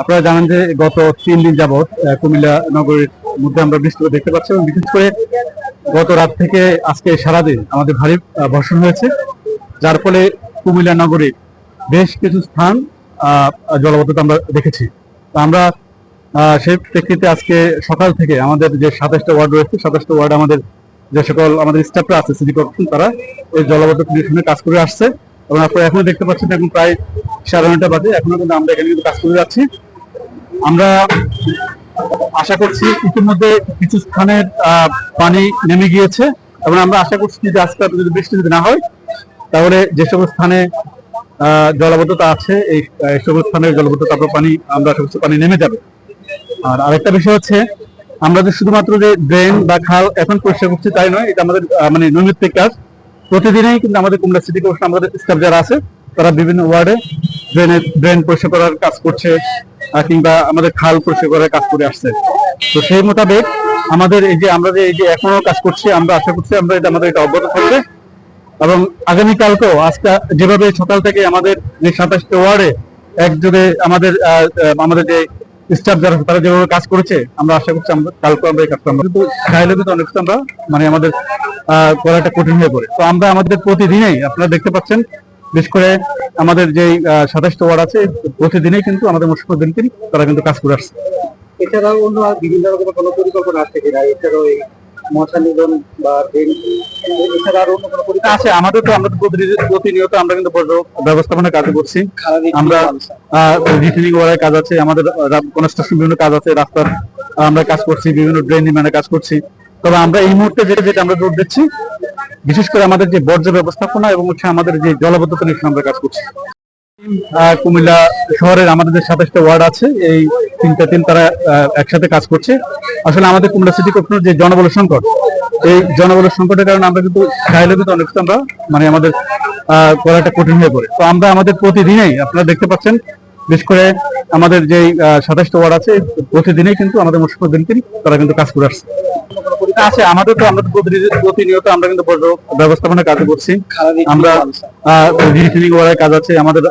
আপনারা জানেন যে গত তিন দিন যাবৎ কুমিল্লা নগরীর মধ্যে আমরা বৃষ্টিপাত দেখতে পাচ্ছি এবং বিশেষ করে গত রাত থেকে আজকে সারাদিন আমাদের ভারী বর্ষণ হয়েছে। যার ফলে কুমিল্লা নগরীর বেশ কিছু স্থান জলবদ্ধতা আমরা দেখেছি। তো আমরা সেই প্রেক্ষিতে আজকে সকাল থেকে আমাদের যে সাতাশটা ওয়ার্ড রয়েছে, সাতাশটা ওয়ার্ড আমাদের যে সকল আমাদের স্টাফরা আছে সিটি কর্পোরেশন তারা এই জলবদ্ধ নিরসনে কাজ করে আসছে। এবং আপনারা এখনও দেখতে পাচ্ছেন এখন প্রায় সাড়ে নয়টা বাজে, এখনও কিন্তু আমরা এখানে কিন্তু কাজ করে যাচ্ছি। আমরা আশা করছি ইতিমধ্যে কিছু স্থানের পানি নেমে গিয়েছে এবং আমরা আশা করছি যে আজকে যদি বৃষ্টি যদি না হয়, তাহলে যে সকল স্থানে জলাবদ্ধতা আছে, এই সকল স্থানের জলবদ্ধতা পানি, আমরা আশা করছি পানি নেমে যাবে। আর আরেকটা বিষয় হচ্ছে, আমরা যে শুধুমাত্র যে ড্রেন বা খাল এখন পরিষ্কার করছি তাই নয়, এটা আমাদের মানে নৈমিত্তিক কাজ। প্রতিদিনই কিন্তু আমাদের কুমিল্লা সিটি কর্পোরেশন, আমাদের স্টাফ যারা আছে, তারা বিভিন্ন ওয়ার্ডে ড্রেনের, ড্রেন পরিষ্কার করার কাজ করছে। কিংবা আমাদের খাল পরিষ্কার করার কাজ করে আসছে। তো সেই মোতাবেক আমাদের এই যে আমরা যে এই যে এখনও কাজ করছি আমরা আশা করছি আমরা এটা আমাদের এটা অব্যাহত থাকবে। এবং আগামীকালকেও আজকে যেভাবে সকাল থেকে আমাদের যে সাতাশটা ওয়ার্ডে একযোগে আমাদের আমাদের যে স্টাফ যারা তারা যেভাবে কাজ করেছে আমরা আশা করছি আমরা কালকে আমরা এই কাজটা আমরা কিন্তু চাইলে কিন্তু অনেক আমরা মানে আমাদের আহ, করাটা কঠিন হয়ে পড়ে। তো আমরা আমাদের প্রতিদিনই আপনারা দেখতে পাচ্ছেন বিশেষ করে আমাদের যে সাতাশটা ওয়ার্ড আছে প্রতিদিনই কিন্তু আমাদের দিন তারা কিন্তু কাজ করে আসছে। এছাড়াও অন্য বিভিন্ন রকমের কোনো পরিকল্পনা আছে কিনা? এছাড়াও এই মশা নিধন বা এছাড়া আর অন্য কোনো পরিকল্পনা? আছে আমাদের তো আমরা প্রতিনিয়ত আমরা কিন্তু বর্জ্য ব্যবস্থাপনার কাজ করছি। আমরা রিটেনিং কাজ আছে আমাদের কনস্ট্রাকশন বিভিন্ন কাজ আছে রাস্তার আমরা কাজ করছি বিভিন্ন ড্রেন নির্মাণের কাজ করছি। তবে আমরা এই মুহূর্তে যেটা যেটা আমরা জোর দিচ্ছি, বিশেষ করে আমাদের যে বর্জ্য ব্যবস্থাপনা এবং হচ্ছে আমাদের যে জলবদ্ধতা নিয়ে আমরা কাজ করছি। কুমিল্লা শহরের আমাদের যে সাতাশটা ওয়ার্ড আছে, এই তিনটা টিম তারা একসাথে কাজ করছে। আসলে আমাদের কুমিল্লা সিটি কর্পোরেশন যে জনবল সংকট, এই জনবল সংকটের কারণে আমরা কিন্তু চাইলে কিন্তু অনেক আমরা মানে আমাদের করাটা কঠিন হয়ে পড়ে। তো আমরা আমাদের প্রতিদিনেই, আপনারা দেখতে পাচ্ছেন, বিশেষ করে আমাদের যে সাতাশটা ওয়ার্ড আছে, প্রতিদিনেই কিন্তু আমাদের মুশফিকুদ্দিন দিন তারা কিন্তু কাজ করে আসছে। আছে আমাদের তো আমরা প্রতিনিয়ত আমরা কিন্তু বর্জ্য ব্যবস্থাপনার কাজ করছি। আমরা রিফিলিং কাজ আছে আমাদের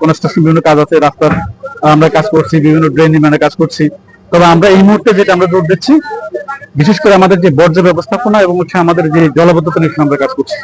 কনস্ট্রাকশন বিভিন্ন কাজ আছে রাস্তার আমরা কাজ করছি বিভিন্ন ড্রেন নির্মাণের কাজ করছি। তবে আমরা এই মুহূর্তে যেটা আমরা জোর দিচ্ছি বিশেষ করে আমাদের যে বর্জ্য ব্যবস্থাপনা এবং হচ্ছে আমাদের যে জলবদ্ধতা নিয়ে আমরা কাজ করছি।